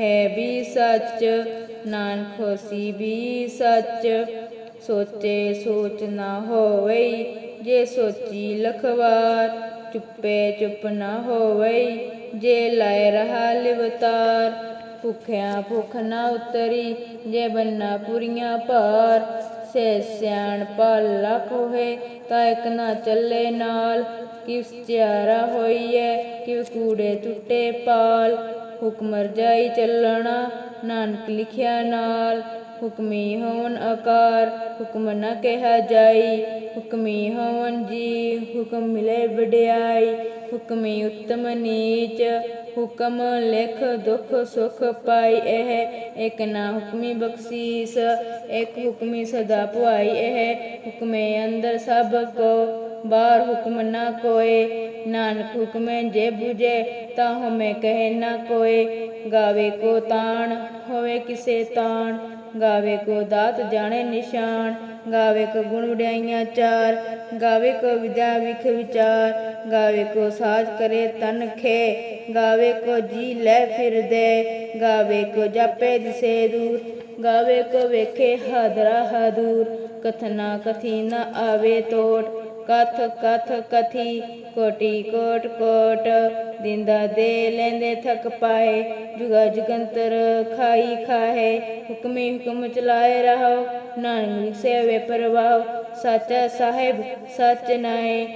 ਹੈ ਵੀ ਸੱਚ। ਨਾਨਕ ਹੋਸੀ ਵੀ ਸੱਚ। ਸੋਚੇ ਸੋਚ ਨਾ ਹੋਵਈ, ਜੇ ਸੋਚੀ ਲਖਵਾਰ। ਚੁੱਪੇ ਚੁੱਪ ਨਾ ਹੋਵਈ, ਜੇ ਲਾਇ ਰਹਾ ਲਿਵਤਾਰ। ਭੁਖਿਆ ਭੁਖ ਨਾ ਉਤਰੀ, ਜੇ ਬੰਨਾ ਪੁਰੀਆਂ ਭਾਰ। ਸੇ ਸਿਆਣ ਪਲ ਲਖ ਤਾਂ ਇੱਕ ਨਾ ਚੱਲੇ ਨਾਲ। ਕਿਸ ਚਾਰਾ ਹੋਈਐ ਕਿ ਕੂੜੇ ਟੁੱਟੇ ਪਾਲ। ਹੁਕਮ ਰਜਾਈ ਚੱਲਣਾ, ਨਾਨਕ ਲਿਖਿਆ ਨਾਲ, ਹੁਕਮੀ ਹੋਵਨ ਆਕਾਰ, ਹੁਕਮ ਨ ਕਿਹਾ ਜਾਈ, ਹੁਕਮੀ ਹੋਵਨ ਜੀ, ਹੁਕਮ ਮਿਲੇ ਵਡਿਆਈ, ਹੁਕਮੀ ਉਤਮ ਨੀਚ, ਹੁਕਮ ਲਿਖ ਦੁਖ ਸੁਖ ਪਾਈ ਇਹ, ਇਕ ਨਾ ਹੁਕਮੀ ਬਖਸ਼ੀਸ, ਇਕ ਹੁਕਮੀ ਸਦਾ ਪੁਆਈ ਇਹ, ਹੁਕਮੇ ਅੰਦਰ ਸਭ ਕੋ, ਬਾਹਰ ਹੁਕਮ ਨਾ ਕੋਏ ਨਾਨਕ ਹੁਕਮੈ ਜੇ 부ਜੇ ਤਾਂ ਹਮੇ ਕਹੇ ਨਾ ਕੋਏ। ਗਾਵੇ ਕੋ ਤਾਣ, ਹੋਵੇ ਕਿਸੇ ਤਾਣ। ਗਾਵੇ ਕੋ ਦਾਤ ਜਾਣੇ ਨਿਸ਼ਾਨ। ਗਾਵੇ ਕੋ ਗੁਣ ਵਡਿਆਈਆਂ ਚਾਰ। ਗਾਵੇ ਕੋ ਵਿਦਿਆ ਵਿਖ ਵਿਚਾਰ। ਗਾਵੇ ਕੋ ਸਾਜ ਕਰੇ ਤਨ ਖੇ। ਗਾਵੇ ਕੋ ਜੀ ਲੈ ਫਿਰਦੇ ਗਾਵੇ ਕੋ ਜਾਪੇ ਦਿਸੇ ਦੂਰ। ਗਾਵੇ ਕੋ ਵੇਖੇ ਹਾਦਰਾ ਹਾਦੂਰ। ਕਥਨਾ ਕਥੀ ਨ ਆਵੇ ਤੋਟ ਕਥ ਕਥ ਕਥੀ ਕੋਟੀ ਕੋਟ ਕੋਟ ਦਿੰਦਾ ਦੇ ਲੈਂਦੇ ਥਕ ਪਾਏ ਜੁਗਾ ਜੁਗੰਤਰ ਖਾਈ ਖਾਏ ਹੁਕਮੀ ਹੁਕਮ ਚਲਾਏ ਰਹੋ ਨਾਨਕ ਸੇਵੇ ਪਰਵਾਹ ਸੱਚਾ ਸਾਹਿਬ ਸਚ ਨਾਏ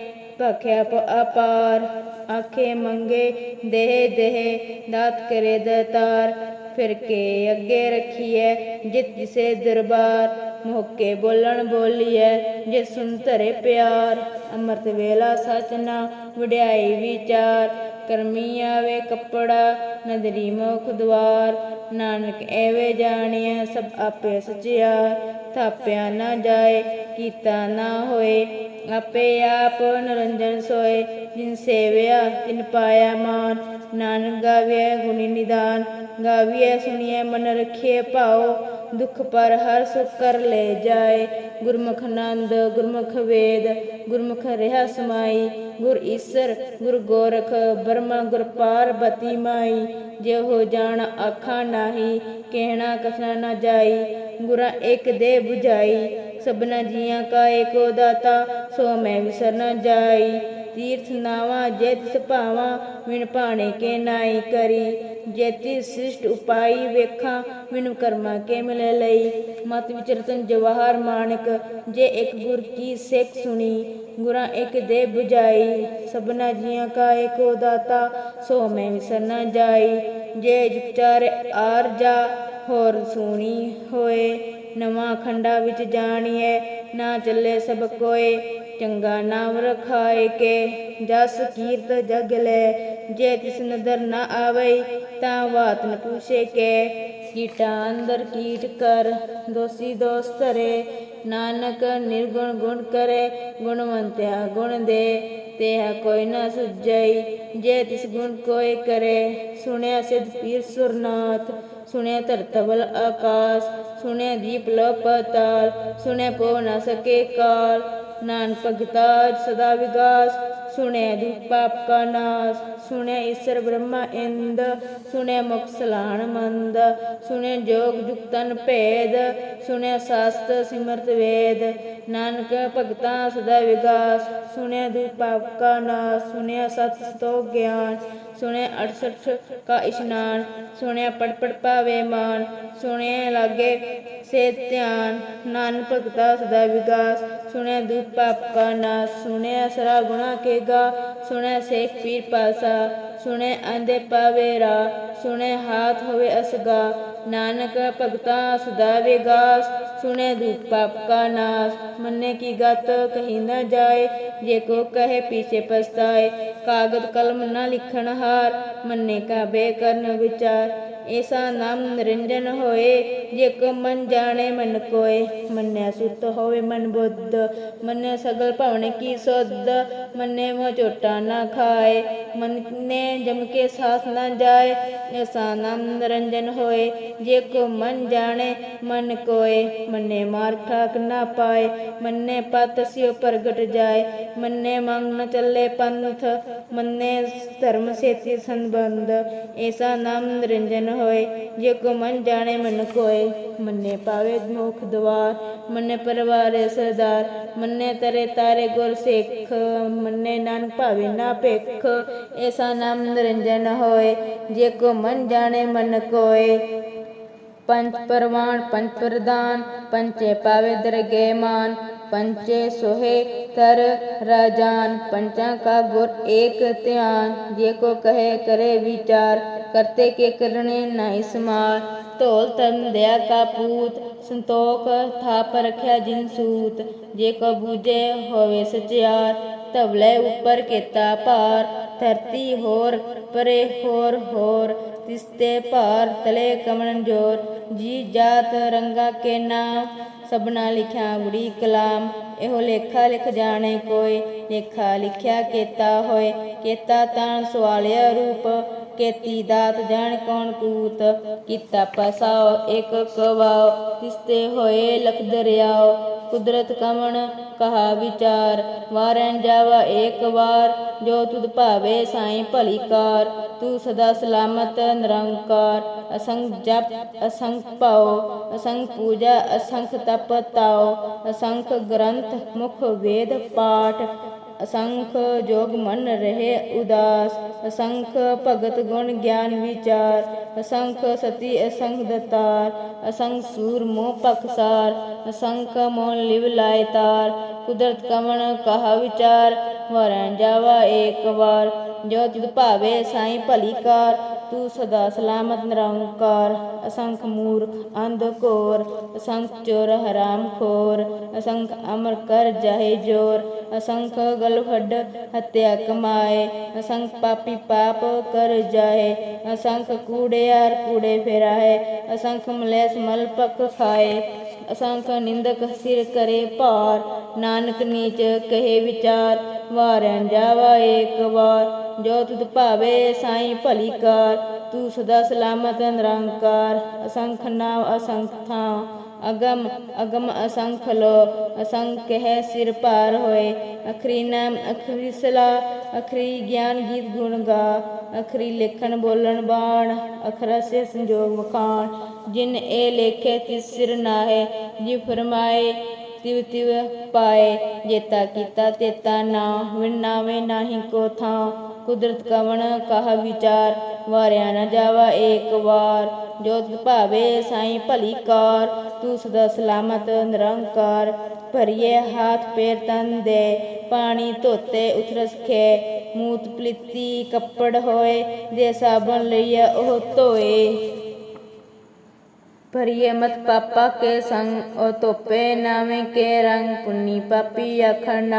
ਭਖਿਆ ਅਪਾਰ ਆਖੇ ਮੰਗੇ ਦੇਹ ਦੇਹ ਦਾਤ ਕਰੇ ਦਤਾਰ ਫਿਰ ਕੇ ਅੱਗੇ ਰੱਖੀਏ ਜਿਤ ਜਿਸੇ ਦਰਬਾਰ ਮੋਕੇ ਬੋਲਣ ਬੋਲੀਐ, ਜੇ ਸੁਨ ਧਰੇ ਪਿਆਰ, ਅੰਮ੍ਰਿਤ ਵੇਲਾ ਸਚਨਾ, ਵਡਿਆਈ ਵਿਚਾਰ, ਕਰਮੀ ਆਵੇ ਕੱਪੜਾ, ਨਦਰੀ ਮੁਖ ਦਵਾਰ, ਨਾਨਕ ਐਵੇਂ ਜਾਣਿਆ ਸਭ ਆਪੇ ਸਚਿਆ ਥਾਪਿਆ ਨਾ ਜਾਏ, ਕੀਤਾ ਨਾ ਹੋਏ ਆਪੇ ਆਪ ਨਰੰਜਨ ਸੋਏ, ਜਿਨ ਸੇਵਿਆ, ਤਿਨ ਪਾਇਆ ਮਾਨ। ਨਾਨਕ ਗਾਵਿਐ ਗੁਣੀ ਨਿਦਾਨ, ਗਾਵੀਐ ਸੁਣੀਐ ਮਨ ਰਖੀਏ ਭਾਉ। ਦੁਖ ਪਰ ਹਰ ਸੁਖ ਕਰ ਲੈ ਜਾਏ। ਗੁਰਮੁਖ ਨੰਦ, ਗੁਰਮੁਖ ਵੇਦ, ਗੁਰਮੁਖ ਰਹਾ ਸਮਾਈ। ਗੁਰ ਈਸਰ, ਗੁਰ ਗੋਰਖ, ਬਰਮਾ ਗੁਰ ਪਾਰਬਤੀ ਮਾਈ। ਜੇ ਹੋ ਜਾਣ ਆਖਾਂ ਨਾਹੀ, ਕਹਿਣਾ ਕਥਨਾ ਨਾ ਜਾਈ। ਗੁਰਾਂ ਇੱਕ ਦੇ 부ਝਾਈ ਸਭਨਾ ਜੀਆਂ ਕਾ ਏਕੋ ਦਾਤਾ, ਸੋ ਮੈਂ ਵਿਸਰ ਨ ਜਾਈ। ਤੀਰਥ ਨਾਵਾ, ਜੇ ਤਿਸ ਭਾਵਾ ਵਿਣ ਭਾਣੇ ਕੇ ਨਾਈ ਕਰੀ। ਜੇ ਤਿਸ ਉਪਾਈ ਵੇਖਾਂ, ਮੈਨੂੰ ਕਰਮਾ ਕੇ ਮਿਲੇ ਲਈ। ਮਤ ਵਿਚਰਤਨ ਜਵਾਹਰ ਮਾਨਕ, ਜੇ ਇੱਕ ਗੁਰ ਕੀ ਸਿੱਖ ਸੁਣੀ, ਗੁਰਾਂ ਇੱਕ ਦੇ 부ਝਾਈ ਸਭਨਾ ਜੀਆਂ ਕਾ ਏਕੋ ਦਾਤਾ, ਸੋ ਮੈਂ ਵਿਸਰ ਨ ਜਾਈ। ਜੇ ਜੁਚਾਰ ਆਰ ਜਾ, ਹੋਰ ਸੁਣੀ ਹੋਏ। ਨਵਾਂ ਖੰਡਾ ਵਿੱਚ ਜਾਣੀਏ ਨਾ ਚੱਲੇ ਸਭ ਕੋਏ। ਚੰਗਾ ਨਾਮ ਰਖਾਏ ਕੇ, ਜਸ ਕੀਰਤ ਜਗ ਲੈ। ਜੇ ਤਿਸ ਨਦਰ ਨਾ ਆਵੇ, ਤਾਂ ਬਾਤ ਨ ਪੁੱਛੇ ਕੇ। ਕੀਟਾ ਅੰਦਰ ਕੀਟ ਕਰ, ਦੋਸੀ ਦੋਸ ਧਰੇ। ਨਾਨਕ ਨਿਰਗੁਣ ਗੁਣ ਕਰੇ, ਗੁਣਵੰਤਿਆ ਗੁਣ ਦੇ। ਤੇ ਹੈ ਕੋਈ ਨਾ ਸੁਝਈ, ਜੇ ਤਿਸ ਗੁਣ ਕੋਈ ਕਰੇ। ਸੁਣਿਆ ਸਿਧ ਪੀਰ ਸੁਰਨਾਥ ਸੁਣਿਆ ਧਰਤਵਲ ਆਕਾਸ਼ ਸੁਣਿਆ ਦੀਪ ਲੋ ਸੁਣਿਆ ਪੋ ਨ ਸਕੇ ਕਾਲ। ਨਾਨਕ ਭਗਤਾ ਸਦਾ ਵਿਗਾਸ ਸੁਣਿਆ ਦੁਖ ਪਾਪ ਕਾ ਨਾਸ ਸੁਣਿਆ ਈਸ਼ਰ ਬ੍ਰਹਮਾ ਇੰਦ ਸੁਣਿਆ ਮੁਖ ਸਲਾਣ ਮੰਦ ਸੁਣਿਆ ਜੋਗ ਜੁਗਤਨ ਭੇਦ ਸੁਣਿਆ ਸਾਸਤ ਸਿਮਰਤ ਵੇਦ। ਨਾਨਕ ਭਗਤਾ ਸਦਾ ਵਿਗਾਸ ਸੁਣਿਆ ਦੁਖ ਪਾਪ ਕਾ ਨਾਸ ਸੁਣਿਆ ਸਤ ਸਤੋ ਗਿਆਨ। ਸੁਣਿਆ 68 ਕਾ ਇਸ਼ਨਾਨ ਸੁਣਿਆ ਪੜ ਪਾਵੇ ਮਾਨ ਸੁਣਿਆ ਲਾਗੇ ਸੇ ਧਿਆਨ, ਨਾਨਕ ਭਗਤਾ ਸਦਾ ਵਿਗਾਸ ਸੁਣਿਆ ਦੁਖ ਪਾਪ ਕਾ ਨਾਸ ਸੁਣਿਆ ਸਰਾ ਗੁਣਾ ਕੇ ਗਾ ਸੁਣਿਆ ਸੇਖ ਪੀਰ ਪਾਸਾ ਸੁਣਿਆ ਆਂਦੇ ਪਾਵੇਰਾ ਸੁਣਿਆ ਹਾਥ ਹੋਵੇ ਅਸਗਾ, ਨਾਨਕ ਭਗਤਾ ਸਦਾ ਵਿਗਾਸ ਸੁਣੇ ਦੁਖ ਪਾਪ ਕਾ ਨਾਸ, ਮੰਨੇ ਕੀ ਗਤ ਕਹੀ ਨਾ ਜਾਏ, ਜੇ ਕੋ ਕਹੇ ਪੀਛੇ ਪਛਤਾਏ, ਕਾਗਦ ਕਲਮ ਨਾ ਲਿਖਣ ਹਾਰ, ਮੰਨੇ ਕਾ ਬੇਕਰਨ ਵਿਚਾਰ। ਏਸਾ ਨਾਮ ਨਿਰੰਜਨ ਹੋਏ, ਜੇ ਕੋ ਮਨ ਜਾਣੇ ਮਨ ਕੋਏ, ਮੰਨਿਆ ਸੁਤ ਹੋਵੇ ਮਨ ਬੁੱਧ, ਮੰਨਿਆ ਸਗਲ ਭਵਨ ਕੀ ਸੁਧ, ਮੰਨੇ ਮੋ ਝੋਟਾ ਨਾ ਖਾਏ, ਮੰਨੇ ਜਮ ਕੇ ਸਾਥ ਨਾ ਜਾਏ ਏਸਾ ਨਾਮ ਨਿਰੰਜਨ ਹੋਏ, ਜੇ ਕੋ ਮਨ ਜਾਣੇ ਮਨ ਕੋਏ, ਮੰਨੇ ਮਾਰ ਠਾਕ ਨਾ ਪਾਏ, ਮੰਨੇ ਪਤ ਸਿਓ ਪ੍ਰਗਟ ਜਾਏ, ਮੰਨੇ ਮੰਗ ਨ ਚੱਲੇ ਪੰਥ, ਮੰਨੇ ਧਰਮ ਸੇਤੀ ਸੰਬੰਧ ਏਸਾ ਨਾਮ ਨਿਰੰਜਨ ਹੋਏ, ਜੇ ਕੋ ਮਨ ਜਾਣੇ ਮਨ ਕੋਏ, ਮੰਨੇ ਪਾਵੇ ਮੁਖ ਦਵਾਰ, ਮੰਨੇ ਪਰਵਾਰੇ ਸਰਦਾਰ, ਮੰਨੇ ਤਰੇ ਤਾਰੇ ਗੁਰ ਸਿੱਖ, ਮੰਨੇ ਨਾਨਕ ਭਾਵੇ ਨਾ ਭਿਖ, ਐਸਾ ਨਾਮ ਨਿਰੰਜਨ ਹੋਏ, ਜੇ ਕੋ ਮਨ ਜਾਣੇ ਮਨ ਕੋਏ। ਪੰਚ ਪਰਵਾਨ ਪੰਚ ਪ੍ਰਦਾਨ ਪੰਚੇ ਪਾਵੇ ਦਰਗੇ ਮਾਨ ਪੰਚੇ ਸੋਹੇ ਤਰ ਰਾਜਾਨ ਪੰਚਾਂ ਕਾ ਗੁਰ ਏਕ ਧਿਆਨ ਜੇ ਕੋ ਕਹੇ ਕਰੇ ਵਿਚਾਰ ਕਰਤੇ ਕੇ ਕਰਨੇ ਨਾਹੀ ਸਮਾਰ ਢੋਲ ਤਨ ਦਇਆ ਕਾ ਪੂਤ, ਸੰਤੋਖ ਥਾਪ ਰਖਿਆ ਜਿਨ ਸੂਤ। ਜੇ ਕੋ ਬੂਝੇ ਹੋਵੇ ਸਚਿਆਰ, ਧਵਲੇ ਉੱਪਰ ਕੀਤਾ ਭਾਰ। ਧਰਤੀ ਹੋਰ, ਪਰੇ ਹੋਰ ਹੋਰ ਤਿਸਤੇ ਭਾਰ ਤਲੇ ਕਮਣ ਜੋਰ। ਜੀ ਜਾਤ ਰੰਗਾ ਕੇ ਨਾਮ, ਸਭਨਾ ਲਿਖਿਆ ਗੁੜੀ ਕਲਾਮ। ਇਹੋ ਲੇਖਾ ਲਿਖ ਜਾਣੇ ਕੋਈ, ਲੇਖਾ ਲਿਖਿਆ ਕੀਤਾ ਹੋਏ। ਕੀਤਾ ਤਾਂ ਸਵਾਲਿਆ ਰੂਪ ਕੇਤੀ ਦਾਤ ਜਾਣ ਕੌਣ ਕੂਤ? ਕੀਤਾ ਪਸਾਓ, ਇੱਕ ਕਵਾਓ, ਤਿਸਤੇ ਹੋਏ ਲਖ ਦਰਿਆਓ। ਕੁਦਰਤ ਕਮਣ ਕਹਾ ਵਿਚਾਰ ਵਾਰਨ ਜਾਵਾ ਏਕ ਵਾਰ। ਜੋ ਤੁਧ ਭਾਵੇ ਸਾਈ ਭਲੀ ਕਾਰ, ਤੂੰ ਸਦਾ ਸਲਾਮਤ ਨਿਰੰਕਾਰ। ਅਸੰਖ ਜਪ ਅਸੰਖ ਪਾਓ ਅਸੰਖ ਪੂਜਾ, ਅਸੰਖ ਤਪ ਤਾਓ। ਅਸੰਖ ਗ੍ਰੰਥ ਮੁਖ ਵੇਦ ਪਾਠ। ਅਸੰਖ ਜੋਗ ਮਨ ਰਹੇ ਉਦਾਸ, ਅਸੰਖ ਭਗਤ ਗੁਣ ਗਿਆਨ ਵਿਚਾਰ, ਅਸੰਖ ਸਤੀ ਅਸੰਖ ਦਤਾਰ, ਅਸੰਖ ਸੂਰ ਮੋਹ ਪਖਸਾਰ ਅਸੰਖ ਮੋਨ ਲਿਵ ਲਾਇ ਤਾਰ, ਕੁਦਰਤ ਕਮਣ ਕਹਾ ਵਿਚਾਰ ਵਰਨ ਜਾਵਾ ਏਕ ਵਾਰ। ਜੋ ਤਿਦ ਭਾਵੇ ਸਾਈਂ ਭਲੀ ਕਾਰ, ਤੂੰ ਸਦਾ ਸਲਾਮਤ ਨਿਰੰਕਾਰ ਅਸੰਖ ਮੂਰਖ, ਅੰਧ ਕੋਰ ਅਸੰਖ ਚੋਰ, ਹਰਾਮ ਖੋਰ। ਅਸੰਖ ਅਮਰ ਕਰ ਜਾਹੇ ਜੋਰ। ਅਸੰਖ ਗਲ ਫੱਡ ਹੱਤਿਆ ਕਮਾਏ। ਅਸੰਖ ਪਾਪੀ ਪਾਪ ਕਰ ਜਾਏ। ਅਸੰਖ ਕੂੜਿਆਰ ਕੂੜੇ ਫੇਰਾਏ। ਅਸੰਖ ਮਲੇਸ ਮਲ ਪਕ ਖਾਏ। ਅਸੰਖ ਨਿੰਦਕ ਸਿਰ ਕਰੇ ਭਾਰ। ਨਾਨਕ ਨੀਚ ਕਹੇ ਵਿਚਾਰ ਵਾਰਨ ਜਾਵਾ ਏਕ ਵਾਰ। ਜੋ ਤੁਧ ਭਾਵੇ ਸਾਈ ਭਲੀ ਕਾਰ, ਤੂੰ ਸਦਾ ਸਲਾਮਤ ਨਿਰੰਕਾਰ। ਅਸੰਖ ਨਾਮ ਅਸੰਖ ਥਾਂ। ਅਗਮ ਅਗਮ ਅਸੰਖ ਲੋ, ਅਸੰਖ ਹੈ ਸਿਰ ਭਾਰ ਹੋਏ। ਅਖਰੀ ਨਾਮ, ਅਖਰੀ ਸਲਾ ਅਖਰੀ ਗਿਆਨ ਗੀਤ ਗੁਣ ਗਾ। ਅਖਰੀ ਲੇਖਣ ਬੋਲਣ ਬਾਣ, ਅਖਰ ਸੇ ਸੰਜੋਗ ਵਖਾਣ ਜਿਨ ਇਹ ਲੇਖੇ ਤਿਸ ਸਿਰ ਨਾਹੇ ਜੀ ਫਰਮਾਏ ਤਿਵ ਤਿਵ ਪਾਏ। ਜੇਤਾ ਕੀਤਾ ਤੇਤਾ ਨਾ ਵਿਣਾਵੇ ਨਾਹੀ ਕੋ ਥਾਂ। ਕੁਦਰਤ ਕਵਣ ਕਹ ਵਿਚਾਰ, ਵਾਰਿਆ ਨਾ ਜਾਵਾ ਏਕ ਵਾਰ। ਜੋ ਭਾਵੇ ਸਾਈ ਭਲੀ ਕਾਰ। ਤੂੰ ਸਦਾ ਸਲਾਮਤ, ਨਿਰੰਕਾਰ, ਭਰੀਏ ਹਾਥ ਪੈਰ ਤਨ ਦੇ, ਪਾਣੀ ਧੋਤੇ ਉਥਰਸ ਖੇ ਮੂਤ ਪਲਿੱਤੀ ਕੱਪੜ ਹੋਏ ਦੇ ਸਾਬਣ ਲਈਆ ਉਹ ਧੋਏ। ਭਰੀਏ ਮਤ ਪਾਪਾ ਕੇ ਸੰਗ ਓ ਤੋਪੇ ਨਾਵੇਂ ਕੇ ਰੰਗ, ਪੁੰਨੀ ਪਾਪੀ ਆਖਣ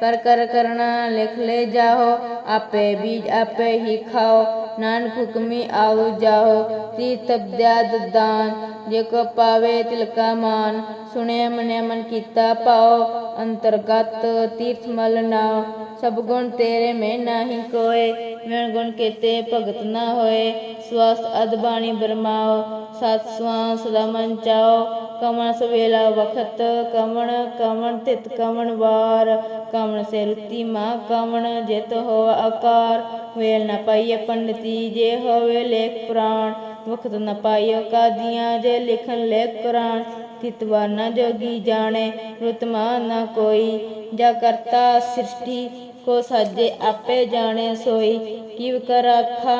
ਕਰ ਕਰ ਕਰਨਾ ਲਿਖ ਲੈ ਜਾਓ ਆਪੇ ਬੀਜ ਆਪੇ ਹੀ ਖਾਓ, ਨਾਨਕ ਹੁਕਮੀ ਆਉ ਜਾਓ ਤੀ ਤਬਦਿਆ ਦਾਨ, ਜੇ ਕੋ ਪਾਵੇ ਤਿਲਕਾ ਮਾਨ ਸੁਣੇ ਮਨੇ ਮਨ ਕੀਤਾ ਪਾਓ, ਅੰਤਰਗਤ ਤੀਰਥ ਮਲ ਨਾਉ ਸਭ ਗੁਣ ਤੇਰੇ ਮੈਂ ਨਾਹੀ ਕੋਏ ਮਿਣ ਗੁਣ ਕੇਤੇ ਭਗਤ ਨਾ ਹੋਏ। ਸਵਸਤ ਅਦਬਾਣੀ ਬਰਮਾਓ, ਸਤ ਸਵਾਂ ਸਦਾ ਮਨ ਚਾਓ। ਕਮਣ ਸਵੇਲਾ ਵਖਤ, ਕਮਣ ਕਮਣ ਤਿਤ ਕਮਣ ਵਾਰ। ਕਮਣ ਸੇ ਰੁੱਤੀ ਮਾ ਕਮਣ, ਜਿਤ ਹੋ ਆਕਾਰ। ਵੇਲ ਨ ਪਾਈਏ ਪੰਡਤੀ ਜੇ ਹੋਵੇ ਲੇਖ ਪ੍ਰਾਣ। ਵਖਤ ਨ ਪਾਈਓ ਕਾਦੀਆਂ ਜੇ ਲਿਖਣ ਲੇਖ ਕੁਰਾਨ। ਤਿਤਵਾ ਨ ਜੋਗੀ ਜਾਣੇ ਰੁਤਮਾ ਨ ਕੋਈ। ਜਾ ਕਰਤਾ ਸ੍ਰਿਸ਼ਟੀ ਕੋ ਸਾਜੇ ਆਪੇ ਜਾਣੇ ਸੋਈ, ਕਿਵ ਕਰ ਆਖਾ,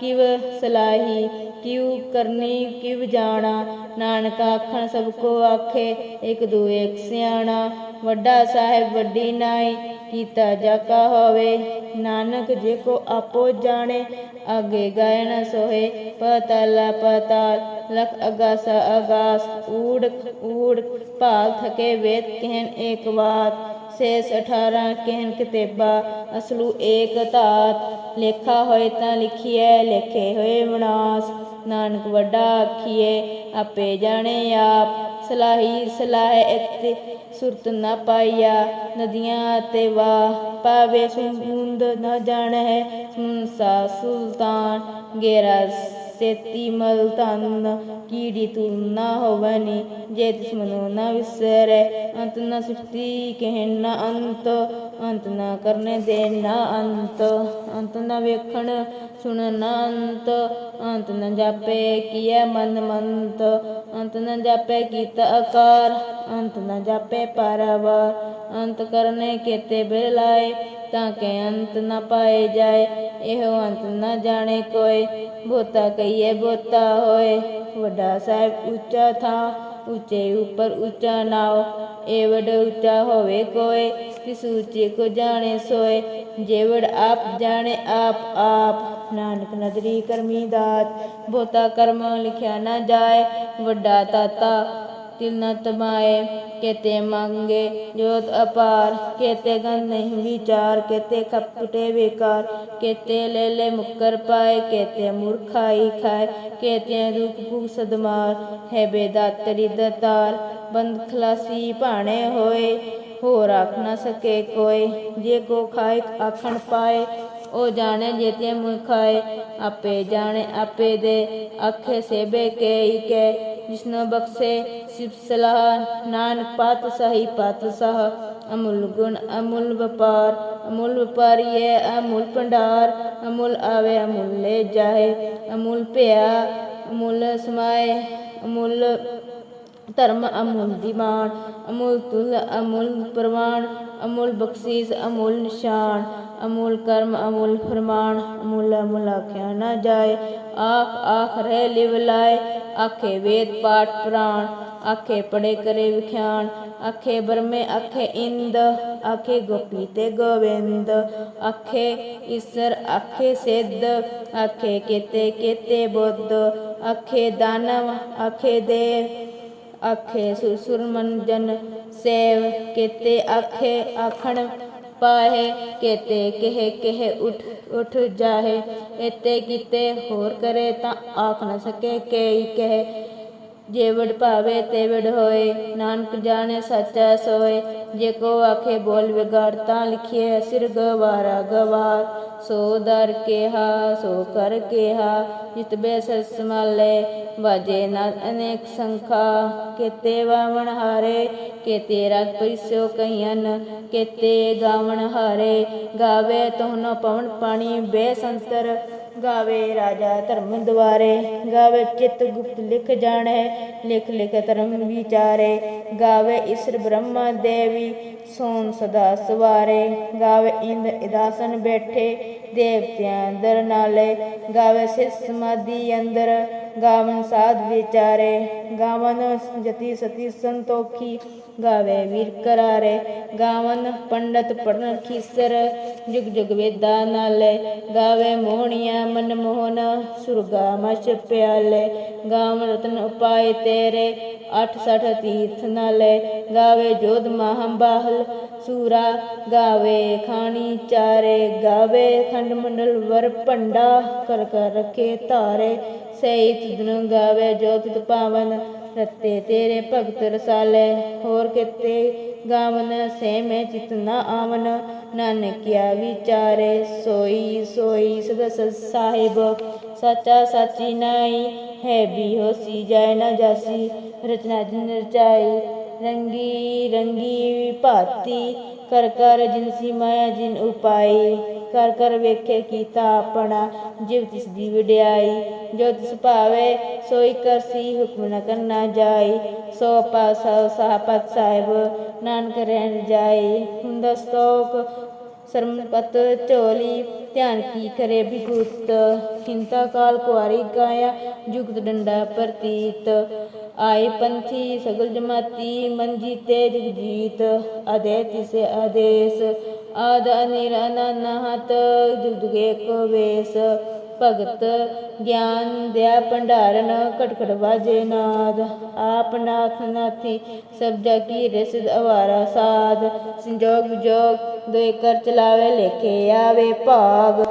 ਕਿਵ ਸਲਾਹੀ, ਕਿਉ ਕਰਨੀ, ਕਿਵ ਜਾਣਾ, ਨਾਨਕ ਆਖਣ ਸਭ ਕੋ ਆਖੇ, ਇਕ ਦੂ ਇਕ ਸਿਆਣਾ, ਵੱਡਾ ਸਾਹਿਬ ਵੱਡੀ ਨਾਈ, ਕੀਤਾ ਜਾਕਾ ਹੋਵੇ, ਨਾਨਕ ਜੇ ਕੋ ਆਪੋ ਜਾਣੇ ਅੱਗੇ ਗਾਇਣ ਨ ਸੋਏ ਪਤਾਲ ਲਖ ਅਗਾਸਾ ਅਗਾਸ ਊੜ ਊੜ ਭਾਲ ਥਕੇ ਵੇਦ ਕਹਿਣ ਏਕ ਬਾਤ ਸੇਸ 18 ਕਹਿਨ ਕਿਤੇਬਾ, ਅਸਲੂ ਏਕ ਧਾਤ, ਲੇਖਾ ਹੋਏ ਤਾਂ ਲਿਖੀਐ, ਲੇਖੇ ਹੋਏ ਵਿਨਾਸ਼, ਨਾਨਕ ਵੱਡਾ ਆਖੀਏ ਆਪੇ ਜਾਣੇ ਆਪ, ਸਲਾਹੀ ਸਲਾਹ ਇਤੇ ਸੁਰਤ ਨਾ ਪਾਈਆ, ਨਦੀਆਂ ਤੇ ਵਾ ਪਾਵੇ ਸਮੁੰਦ ਨਾ ਜਾਣੈ ਸਮੁੰਸਾ ਸੁਲਤਾਨ, ਗੇਰਾ ਸੇਤੀ ਮਲ ਤਨ ਕੀੜੀ ਤੂ ਨਾ ਹੋਵਨੀ, ਜੇ ਤਿਸ ਮਨੋ ਨਾ ਵਿਸਰੈ, ਅੰਤ ਨਾ ਸਿਫਤੀ ਕਹਿਣਾ ਨਾ ਅੰਤ ਅੰਤ ਨਾ ਕਰਨੇ ਦੇ ਨਾ ਅੰਤ ਅੰਤ ਨਾ ਵੇਖਣ ਸੁਣ ਨਾ ਅੰਤ ਅੰਤ ਨਾ ਜਾਪੇ ਕੀਐ ਮਨ ਮੰਤ, ਅੰਤ ਨਾ ਜਾਪੇ ਕੀਤਾ ਆਕਾਰ ਅੰਤ ਨਾ ਜਾਪੇ ਪਾਰਾਵਾਰ, ਅੰਤ ਕਰਨੇ ਕੀਤੇ ਬਿਰਲਾਏ ਤਾਂ ਕਿ ਅੰਤ ਨ ਪਾਏ ਜਾਏ, ਇਹੋ ਅੰਤ ਨ ਜਾਣੇ ਕੋਏ ਬੋਤਾ ਕਹੀਏ, ਬੋਤਾ ਹੋਏ, ਵੱਡਾ ਸਾਹਿਬ ਉੱਚਾ ਥਾਂ, ਉੱਚੇ ਉੱਪਰ ਉੱਚਾ ਨਾਉ। ਏ ਵਡ ਉੱਚਾ ਹੋਵੇ ਕੋਏ ਕਿਸ ਉੱਚੇ ਕੋ ਜਾਣੇ ਸੋਏ। ਜੇਵੜ ਆਪ ਜਾਣੇ ਆਪ ਆਪ। ਨਾਨਕ ਨਦਰੀ ਕਰਮੀ ਦਾਤ, ਬੋਤਾ ਕਰਮ ਲਿਖਿਆ ਨਾ ਜਾਏ। ਵੱਡਾ ਤਾਤਾ ਤਿਲ ਨ ਤਮਾਏ, ਕੇਤੇ ਮੰਗੇ, ਜੋਤ ਅਪਾਰ, ਕੇਤੇ ਗਨ ਨਹੀਂ ਵਿਚਾਰ, ਕੇਤੇ ਖਪਟੇ ਬੇਕਾਰ ਕੇਤੇ ਲੈ ਲੈ ਮੁਕਰ ਪਾਏ, ਕੇਤੇ ਮੂਰਖਾਈ ਖਾਏ, ਕੇਤੇ ਦੁਖ ਭੁਖ ਸਦਮਾਰ, ਹੈ ਬੇਦਾਤਰੀ ਦਤਾਰ, ਬੰਦ ਖਲਾਸੀ ਭਾਣੇ ਹੋਏ, ਹੋਰ ਆਖ ਨਾ ਸਕੇ ਕੋਈ, ਜੇ ਕੋ ਖਾਏ ਆਖਣ ਪਾਏ, ਉਹ ਜਾਣੇ ਜੇਤੇ ਮੁਖ ਖਾਏ, ਆਪੇ ਜਾਣੇ ਆਪੇ ਦੇ, ਆਖੇ ਸੇਬੇ ਕੇ ਹੀ ਕੇ ਜਿਸਨੋ ਬਖਸ਼ੇ ਸਿਬ ਸਲਾਹ, ਨਾਨਕ ਪਤ ਸਹੀ ਪਤ ਸਹ ਅਮੁੱਲ ਗੁਣ, ਅਮੁੱਲ ਵਪਾਰ, ਅਮੁੱਲ ਵਪਾਰੀਏ, ਅਮੁੱਲ ਭੰਡਾਰ, ਅਮੁੱਲ ਆਵੇ, ਅਮੁੱਲ ਲੈ ਜਾਏ। ਅਮੁੱਲ ਭਿਆ, ਅਮੁੱਲ ਸਮਾਏ, ਅਮੁੱਲ ਧਰਮ ਅਮੁੱਲ ਦੀਵਾਨ ਅਮੁੱਲ ਤੁਲ, ਅਮੁੱਲ ਪ੍ਰਵਾਨ, ਅਮੁੱਲ ਬਖਸ਼ੀਸ, ਅਮੁੱਲ ਨਿਸ਼ਾਨ। ਅਮੁੱਲ ਕਰਮ, ਅਮੁੱਲ ਫਰਮਾਨ, ਅਮੁੱਲ ਅਮੁੱਲ ਆਖਿਆ ਨਾ ਜਾਏ। ਆਖ ਆਖ ਰਹਿ ਲਿਵ ਲਾਏ। ਆਖੇ ਵੇਦ ਪਾਠ ਪੁਰਾਣ, ਆਖੇ ਪੜੇ ਕਰੇ ਵਿਖਿਆਨ। ਆਖੇ ਬਰਮੇ ਆਖੇ ਇੰਦ, ਆਖੇ ਗੋਪੀ ਤੇ ਗੋਵਿੰਦ। ਆਖੇ ਈਸਰ, ਆਖੇ ਸਿੱਧ। ਆਖੇ ਕੇਤੇ ਕੇਤੇ ਬੁੱਧ। ਆਖੇ ਦਾਨਵ, ਆਖੇ ਦੇਵ। ਆਖੇ ਸੁਰਸੁਰ ਮੰਜਨ ਸੇਵ। ਕੇਤੇ ਆਖੇ ਆਖਣ ਪਾਹੇ, ਕੇਤੇ ਕਹੇ ਕਹੇ ਉਠ ਉਠ ਜਾਹੇ। ਇਤੇ ਕੀਤੇ ਹੋਰ ਕਰੇ ਤਾਂ ਆਖ ਨਾ ਸਕੇ ਕੇਈ ਕਹੇ। ਜੇ ਭਾਵੇ ਤੇ ਹੋਏ, ਨਾਨਕ ਜਾਣੇ ਸੱਚਾ ਸੋਏ। ਜੇ ਕੋ ਆਖੇ ਬੋਲ ਵਿਗਾੜ ਤਾਂ ਲਿਖਿਏ ਸਿਰ ਗਵਾਰਾ ਗਵਾਰ। ਸੋ ਦਰ ਕੇਹਾ, ਸੋ ਕਰ ਕੇਹਾ ਜਿਤਬੇ ਸਸ ਮਾਲੇ ਵਾਜੇ ਨਾ ਅਨੇਕ ਸੰਖਾ ਕੇਤੇ ਵਾਵਣ ਹਾਰੇ, ਕੇਤੇ ਰਾਤ ਪਰਿਸੋ ਕਹੀਨ ਕੇਤੇ ਗਾਵਣ ਹਾਰੇ। ਗਾਵੇ ਤੋਹਨੋ ਪਵਨ ਪਾਣੀ ਬੇਸੰਤਰ ਗਾਵੇ ਰਾਜਾ ਧਰਮ ਦੁਆਰੇ। ਗਾਵੇ ਚਿਤ ਗੁਪਤ ਲਿਖ ਜਾਣੈ, ਲਿਖ ਲਿਖ ਧਰਮ ਵਿਚਾਰੇ। ਗਾਵੇ ਈਸ਼ਰ ਬ੍ਰਹਮਾ ਦੇਵੀ ਸੋਨ ਸਦਾ ਸਵਾਰੇ। ਗਾਵੇ ਇੰਦ ਇਦਾਸਨ ਬੈਠੇ, ਦੇਵਤਿਆਂ ਦਰ ਨਾਲੇ। ਗਾਵੇ ਸਿਸ ਸਮਾਧੀ ਅੰਦਰ ਗਾਵਨ ਸਾਧ ਵਿਚਾਰੇ, ਗਾਵਨ ਜਤੀ ਸਤੀ ਸੰਤੋਖੀ, ਗਾਵੇ ਵੀਰ ਕਰਾਰੇ, ਗਾਵਨ ਪੰਡਤ ਪੜਨ ਖੀਸਰ, ਜੁਗ ਜੁਗ ਵੇਦਾ ਨਾਲੇ, ਗਾਵੇ ਮੋਹਣੀਆਂ ਮਨ ਮੋਹਨ, ਸੁਰਗਾ ਮਛ ਪਿਆਲੇ, ਗਾਵਨ ਰਤਨ ਉਪਾਏ ਤੇਰੇ, ਅਠ ਸਠ ਤੀਰਥ ਨਾਲੇ, ਗਾਵੇ ਜੋਧ ਮਹਾਬਾਹਲ ਸੂਰਾ ਗਾਵੇ ਖਾਣੀ ਚਾਰੇ, ਗਾਵੇ ਖੰਡ ਮੰਡਲ ਵਰ ਭੰਡਾ, ਕਰ ਕਰ ਰਖੇ ਧਾਰੇ ਸਈ ਤੁਧਨ ਗਾਵੇ, ਜੋ ਤੁਧ ਪਾਵਨ ਰਤੇ ਤੇਰੇ ਭਗਤ ਰਸਾਲੇ। ਹੋਰ ਕਿਤੇ ਗਾਵਨ ਸੇ ਮੈਂ ਚਿਤ ਨਾ ਆਵਨ। ਨਾਨਕਿਆ ਵਿਚਾਰੇ, ਸੋਈ ਸੋਈ ਸਦਾ ਸਾਹਿਬ। ਸਚਾ ਸਾਚੀ ਨਾਈ ਹੈ ਵੀ ਹੋਸੀ ਜਾਏ ਨਾ ਜਾਸੀ। ਰਚਨਾ ਜਿਨ ਰਚਾਈ, ਰੰਗੀ ਰੰਗੀ ਭਾਤੀ। ਕਰ ਕਰ ਜਿਨਸੀ ਮਾਇਆ, ਜਿਨ ਉਪਾਈ। ਕਰ ਕਰ ਵੇਖੇ ਕੀਤਾ ਆਪਣਾ, ਜਿਵ ਤਿਸ ਦੀ ਵਿਡਿਆਈ ਜੋ ਤਿਸ ਭਾਵੇ ਸੋਈ ਕਰਸੀ ਹੁਕਮ ਨ ਕਰਨਾ ਜਾਈ, ਸੋ ਪਾਸਾ ਸਾਪਤ ਸਾਹਿਬ ਨਾਨਕ ਰਹਿਣ ਜਾਈ। ਹੁੰਦਾ ਸਤੋਕ ਸਰਮਪਤ ਝੋਲੀ, ਧਿਆਨ ਕੀ ਕਰੇ ਬਿਗੁਤ? ਚਿੰਤਾ ਕਾਲ ਕੁਆਰੀ ਗਾਇਆ, ਜੁਗਤ ਡੰਡਾ ਪ੍ਰਤੀਤ। ਆਏ ਪੰਥੀ ਸਗਲ ਜਮਾਤੀ, ਮਨ ਜੀਤੇ ਜਗ ਅਦੇ ਤਿਸੇ ਆਦੇਸ, ਆਦ ਅਨਿਰ ਅਨਨਹਤ ਜੁਗ ਕੋ ਵੇਸ। ਭਗਤ ਗਿਆਨ ਦਿਆ ਭੰਡਾਰਨ ਕਟਕਟ ਵਾਜੇ ਨਾਦ। ਆਪ ਨਾਥ ਨਾਥੀ, ਸਭ ਜਾ ਕੀ ਰਸਿਦ ਅਵਾਰਾ ਸਾਧ ਸੰਜੋਗ ਵਿਜੋਗ ਦੋਇ ਕਰ ਚਲਾਵੇ, ਲੇਖੇ ਆਵੇ ਭਾਗ।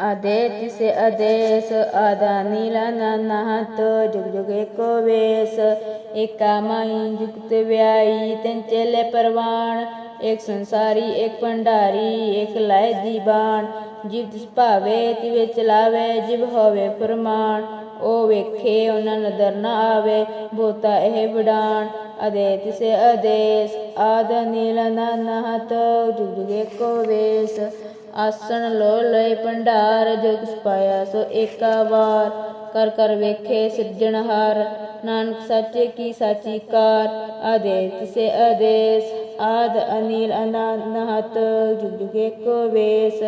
ਆਦੇ ਤਿਸੇ ਆਦੇਸ, ਆਦਾ ਨੀਲਾ ਨਾਨਹਤ ਜੁਗ ਜੁਗ ਏਕੋ ਵੇਸ। ਏਕਾ ਮਾਈ ਜੁਗਤ ਵਿਆਈ ਤੈਨ ਚੇਲੇ ਪਰਵਾਣ। ਇੱਕ ਸੰਸਾਰੀ ਇੱਕ ਭੰਡਾਰੀ ਇੱਕ ਲਾਇ ਦੀਬਾਨ। ਜਿਵ ਤਿਸ ਭਾਵੇ, ਤਿਵੇ ਚਲਾਵੇ ਜਿਵ ਹੋਵੇ ਪ੍ਰਮਾਣ। ਉਹ ਵੇਖੇ ਉਹਨਾਂ ਨਦਰ ਨਾ ਆਵੇ ਬੋਤਾ ਇਹ ਵਿਡਾਣ। ਅਦੇ ਤਿਸੇ ਆਦੇਸ, ਆਦ ਨੀਲ ਨਾਨਹਤ ਜੁਗ ਜੁਗ ਏਕੋ ਵੇਸ। ਆਸਣ ਲੋ ਲਏ ਭੰਡਾਰ ਜਗ ਪਾਇਆ ਸੋ ਏਕਾ ਵਾਰ। ਕਰ ਕਰ ਵੇਖੇ ਸਿਰਜਣਹਾਰ ਨਾਨਕ ਸਾਚੇ ਕੀ ਸਾਚੀ ਕਾਰ। ਆਦੇ ਤਿਸੇ ਆਦੇਸ, ਆਦ ਅਨੀਲ ਅਨਾਨਹਤ ਜੁਗ ਜੁਗ ਏਕੋ ਵੇਸ।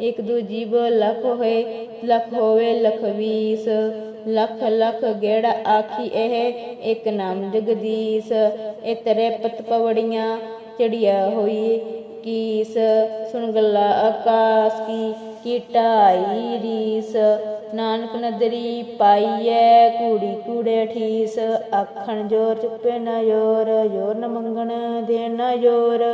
ਇਕ ਦੂ ਜੀਵ ਲਖ ਹੋਏ, ਲਖ ਹੋਵੇ ਲਖ ਵੀਸ। ਲਖ ਲਖ ਗੇੜਾ ਆਖੀ ਇਹ ਇੱਕ ਨਾਮ ਜਗਦੀਸ਼। ਇਤਰੇ ਤਰੇ ਪਤ ਪਵੜੀਆਂ, ਚੜਿਆ ਹੋਈ ਕੀਸ ਸੁਣ ਗੱਲਾ ਆਕਾਸ ਕੀ ਕੀ ਢਾਈ ਨਾਨਕ ਨਦਰੀ ਪਾਈਐ, ਕੂੜੀ ਕੂੜੇ ਠੀਸ, ਆਖਣ ਜੋਰ ਚੁੱਪੇ ਨਾ ਜੋਰ ਜੋਰ ਨ ਮੰਗਣ ਦੇਣ ਨਾ ਜੋਰ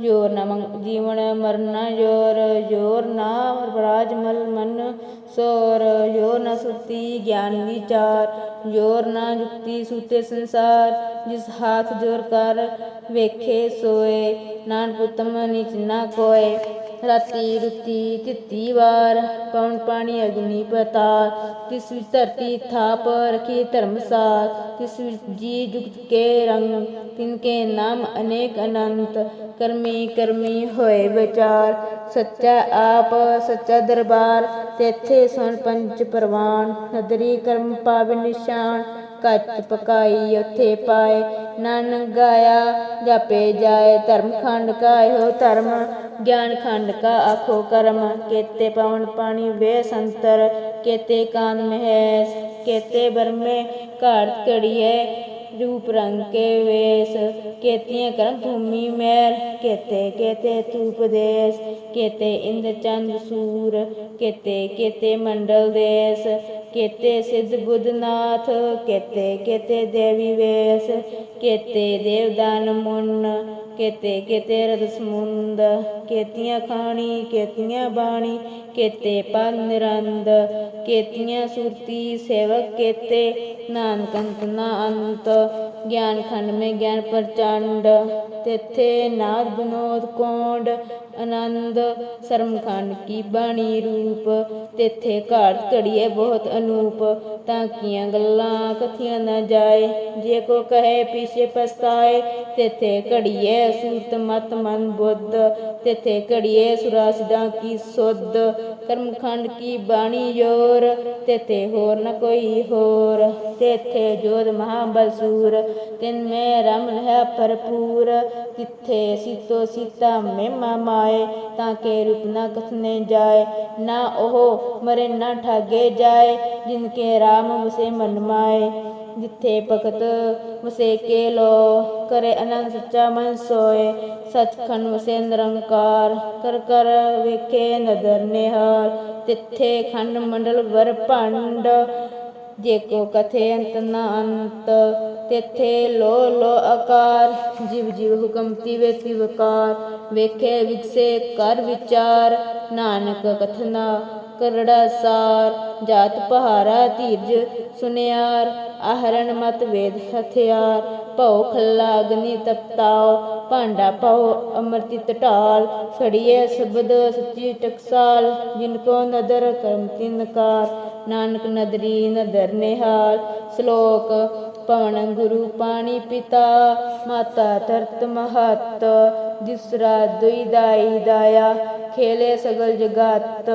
ਜੋਰ ਨ ਮੰਗ, ਜੀਵਨ ਮਰਨਾ ਜੋਰ ਜੋਰ ਨਾ ਰਾਜ ਮਲ ਮਨ ਸੋਰ ਜੋਰ ਨ ਸੁਤੀ ਗਿਆਨ ਵਿਚਾਰ ਜੋਰ ਨਾ ਜੁਕਤੀ ਸੂਤੇ ਸੰਸਾਰ, ਜਿਸ ਹਾਥ ਜੋਰ ਕਰ ਵੇਖੇ ਸੋਏ, ਨਾਨਕ ਉਤਮ ਨਿਚ ਨਾ ਕੋਏ। ਰਾਤੀ ਰੁਤੀ ਤਿੱਤੀ ਵਾਰ ਪਵਨ ਪਾਣੀ ਅਗਨੀ ਪਤਾਲ ਤਿਸ ਵਿੱਚ ਧਰਤੀ ਥਾਪ ਰਖੀ ਧਰਮਸਾਲ ਤਿਸ ਵਿੱਚ ਜੀ ਜੁਗਤ ਕੇ ਰੰਗ, ਤਿਨ ਕੇ ਨਾਮ ਅਨੇਕ ਅਨੰਤ। ਕਰਮੀ ਕਰਮੀ ਹੋਏ ਵਿਚਾਰ, ਸੱਚਾ ਆਪ, ਸੱਚਾ ਦਰਬਾਰ। ਤੇਥੇ ਸੁਣ ਪੰਚ ਪ੍ਰਵਾਨ। ਨਦਰੀ ਕਰਮ ਪਾਵੇ ਨਿਸ਼ਾਨ। ਕੱਚ ਪਕਾਈ, ਉੱਥੇ ਪਾਏ। ਨਨ ਗਾਇਆ, ਜਾਪੇ ਜਾਏ, ਧਰਮ ਖੰਡ ਕਾ ਇਹੋ ਧਰਮ। ਗਿਆਨ ਖੰਡ ਕਾ ਆਖੋ ਕਰਮ। ਕੇਤੇ ਪਵਨ ਪਾਣੀ ਵੇ ਸੰਤਰ। ਕੇਤੇ ਕਾਨ ਮਹੇਸ, ਕੇਤੇ ਬਰਮੇ ਘਾਟ ਘੜੀਏ ਰੂਪ ਰੰਗ ਕੇ ਵੇਸ, ਕੇਤੀਆਂ ਕਰਮ ਭੂਮੀ ਮੈਰ, ਕੇਤੇ ਕੇਤੇ ਤੂਪ ਦੇਸ, ਕੇਤੇ ਇੰਦ ਚੰਦ ਸੂਰ, ਕੇਤੇ ਕੇਤੇ ਮੰਡਲ ਦੇਸ, ਕੇਤੇ ਸਿੱਧ ਬੁੱਧਨਾਥ, ਕੇਤੇ ਕੇਤੇ ਦੇਵੀ ਵੇਸ, ਕੇਤੇ ਦੇਵਦਾਨ ਮੁੰਨ ਕੇਤੇ ਕੇਤੇ ਰਦ ਸਮੁੰਦ, ਕੇਤੀਆਂ ਖਾਣੀ, ਕੇਤੀਆਂ ਬਾਣੀ, ਕੇਤੇ ਪਨ ਨਿਰੰਦ, ਕੇਤੀਆਂ ਸੁਰਤੀ ਸੇਵਕ ਕੇਤੇ, ਨਾਨਕ ਅੰਤ ਨਾ ਅੰਤ, ਗਿਆਨ ਖੰਡ ਮੇ ਗਿਆਨ ਪ੍ਰਚੰਡ, ਤੇਥੇ ਨਾਦ ਬਨੋਦ ਕੋਂਡ ਆਨੰਦ ਸਰਮ ਖੰਡ ਕੀ ਬਾਣੀ ਰੂਪ ਤਿੱਥੇ ਘਾਟ ਘੜੀਏ ਬਹੁਤ ਅਨੂਪ ਤਾਂ ਕੀਆਂ ਗੱਲਾਂ ਕਥੀਆਂ ਨਾ ਜਾਏ ਜੇ ਕੋ ਕਹੇ ਪਿਛੇ ਪਛਤਾਏ ਤਿੱਥੇ ਘੜੀਏ ਸੂਰਤ ਮਤ ਮਨ ਬੁੱਧ ਤਿੱਥੇ ਘੜੀਏ ਸੁਰਾਸਿਦਾਂ ਕੀ ਸੁਧ ਕਰਮ ਖੰਡ ਕੀ ਬਾਣੀ ਜੋਰ ਤਿੱਥੇ ਹੋਰ ਨ ਕੋਈ ਹੋਰ ਤਿੱਥੇ ਜੋਧ ਮਹਾਬਲ ਸੂਰ ਤਿਨ ਮੈਂ ਰਮ ਹੈ ਭਰਪੂਰ ਤਿੱਥੇ ਸੀਤੋ ਸੀਤਾ ਮਹਿਮਾ ਮਾਏ ਤਾਂ ਕੇ ਰੂਪ ਨਾ ਕਥਨੇ ਜਾਏ, ਨਾ ਉਹ ਮਰੇ ਨਾ ਠਾਗੇ ਜਾਏ, ਜਿਨ ਕੇ ਰਾਮ ਵਸੇ ਮਨ ਮਾਏ। ਜਿੱਥੇ ਭਗਤ ਵਸੇ ਕੇ ਲੋ, ਕਰੇ ਅਨੰਦ ਸੱਚਾ ਮਨ ਸੋਏ। ਸਚਖੰਡ ਵਸੇ ਨਿਰੰਕਾਰ, ਕਰ ਕਰ ਵੇਖੇ ਨਦਰ ਨਿਹਾਲ। ਤਿੱਥੇ ਖੰਡ ਮੰਡਲ ਵਰ ਭੰਡ ਜੇ ਕੋ ਕਥੇ ਅੰਤ ਨਾ ਅੰਤ ਤਿੱਥੇ ਲੋ ਲੋ ਆਕਾਰ। ਜਿਵ ਜਿਵ ਹੁਕਮ ਤਿਵੇ ਤਿਵਕਾਰ ਵੇਖੇ ਵਿਗਸੇ ਕਰ ਵਿਚਾਰ। ਨਾਨਕ ਕਥਨਾ ਕਰੜਾ ਸਾਰ, ਜਾਤ ਪਹਾਰਾ ਧੀਰਜ ਸੁਨਿਆਰ। ਆਹਰਣ ਮਤ ਵੇਦ ਹਥਿਆਰ, ਭਉ ਖੱਲਾ ਅਗਨੀ ਤਪਤਾਓ ਭਾਂਡਾ ਪਾਓ ਅਮਰਤੀ ਟਟਾਲ ਛੜੀਏ ਸ਼ਬਦ ਸੱਚੀ ਟਕਸਾਲ, ਜਿਨ ਕੋ ਨਦਰ ਕਰਮ ਤਿਨਕਾਰ ਨਾਨਕ ਨਦਰੀ ਨਦਰ ਨਿਹਾਲ, ਸ਼ਲੋਕ ਪਵਨ ਗੁਰੂ ਪਾਣੀ ਪਿਤਾ, ਮਾਤਾ ਧਰਤ ਮਹਤ ਜਿਸਰਾ ਦੁਈ ਦਾਈ ਦਾਇਆ, ਖੇਲੇ ਸਗਲ ਜਗਤ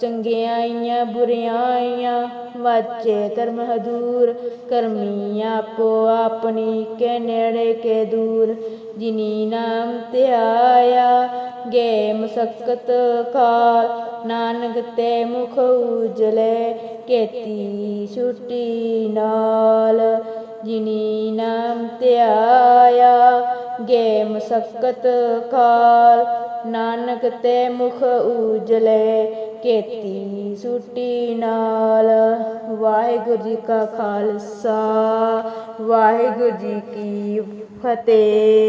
ਚੰਗਿਆਈਆਂ ਬੁਰਿਆਈਆਂ ਵਾਚੇ ਧਰਮ ਹਦੂਰ ਕਰਮੀ ਆਪੋ ਆਪਣੀ ਕੇ ਨੇੜੇ ਕੇ ਦੂਰ। ਜਿਨੀ ਨਾਮ ਤੇ ਆਇਆ ਗੇ ਮਸਕਤ ਕਾਲ, ਨਾਨਕ ਤੇ ਮੁਖ ਉਜਲੇ, ਕੇਤੀ ਛੁਟੀ ਨਾਲ। ਜਿਨੀ ਨਾਮ ਧਿਆਇਆ ਗੇ ਮਸਕਤ ਕਾਲ, ਨਾਨਕ ਤੇ ਮੁਖ ਉਜਲੇ ਕੇਤੀ ਸੁਟੀ ਨਾਲ। ਵਾਹਿਗੁਰੂ ਜੀ ਕਾ ਖਾਲਸਾ। ਵਾਹਿਗੁਰੂ ਜੀ ਕੀ ਫਤਿਹ।